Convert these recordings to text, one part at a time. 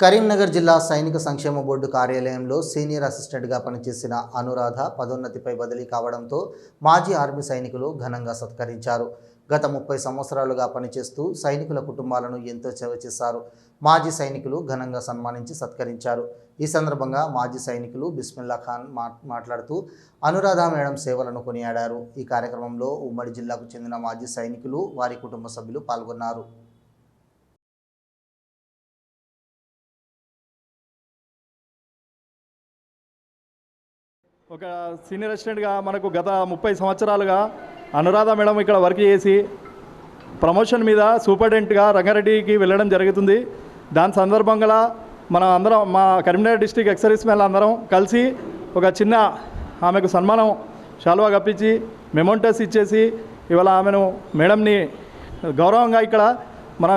కరీంనగర్ జిల్లా సైనిక సంక్షేమ బోర్డు కార్యాలయంలో సీనియర్ అసిస్టెంట్గా పనిచేసిన అనురాధ పదోన్నతిపై బదిలీ కావడంతో మాజీ ఆర్మీ సైనికులు ఘనంగా సత్కరించారు. గత ముప్పై సంవత్సరాలుగా పనిచేస్తూ సైనికుల కుటుంబాలను ఎంతో సేవ చేశారు. మాజీ సైనికులు ఘనంగా సన్మానించి సత్కరించారు. ఈ సందర్భంగా మాజీ సైనికులు బిస్మిల్లా ఖాన్ మా మాట్లాడుతూ అనురాధ మేడం సేవలను కొనియాడారు. ఈ కార్యక్రమంలో ఉమ్మడి జిల్లాకు చెందిన మాజీ సైనికులు వారి కుటుంబ సభ్యులు పాల్గొన్నారు. ఒక సీనియర్ అసిస్టెంట్గా మనకు గత ముప్పై సంవత్సరాలుగా అనురాధ మేడం ఇక్కడ వర్క్ చేసి ప్రమోషన్ మీద సూపరింటెండెంట్గా రంగారెడ్డికి వెళ్ళడం జరుగుతుంది. దాని సందర్భంగా మన అందరం మా కరీంనగర్ డిస్టిక్ ఎక్సర్వీస్ మెన్ అందరం కలిసి ఒక చిన్న ఆమెకు సన్మానం శాలువా కప్పించి మెమోంటస్ ఇచ్చేసి ఇవాళ ఆమెను మేడంని గౌరవంగా ఇక్కడ మన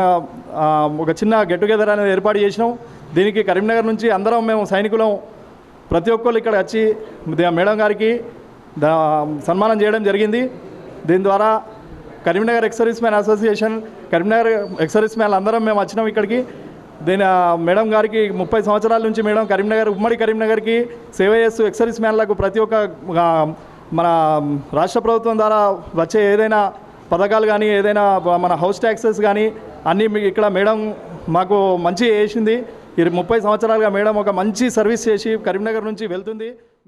ఒక చిన్న గెట్ టుగెదర్ అనేది ఏర్పాటు చేసినాం. దీనికి కరీంనగర్ నుంచి అందరం మేము సైనికులం ప్రతి ఒక్కరు ఇక్కడ వచ్చి మేడం గారికి సన్మానం చేయడం జరిగింది. దీని ద్వారా Karimnagar ex service man association Karimnagar ex service man అందరం మేము వచ్చినాం ఇక్కడికి. దీని మేడం గారికి ముప్పై సంవత్సరాల నుంచి మేడం కరీంనగర్ ఉమ్మడి కరీంనగర్కి సేవ చేస్తూ ఎక్సర్వీస్ మ్యాన్లకు ప్రతి ఒక్క మన రాష్ట్ర ప్రభుత్వం ద్వారా వచ్చే ఏదైనా పథకాలు కానీ ఏదైనా మన హౌస్ ట్యాక్సెస్ కానీ అన్నీ ఇక్కడ మేడం మాకు మంచి చేసింది. ముప్పై సంవత్సరాలుగా మేడం ఒక మంచి సర్వీస్ చేసి కరీంనగర్ నుంచి వెళ్తుంది.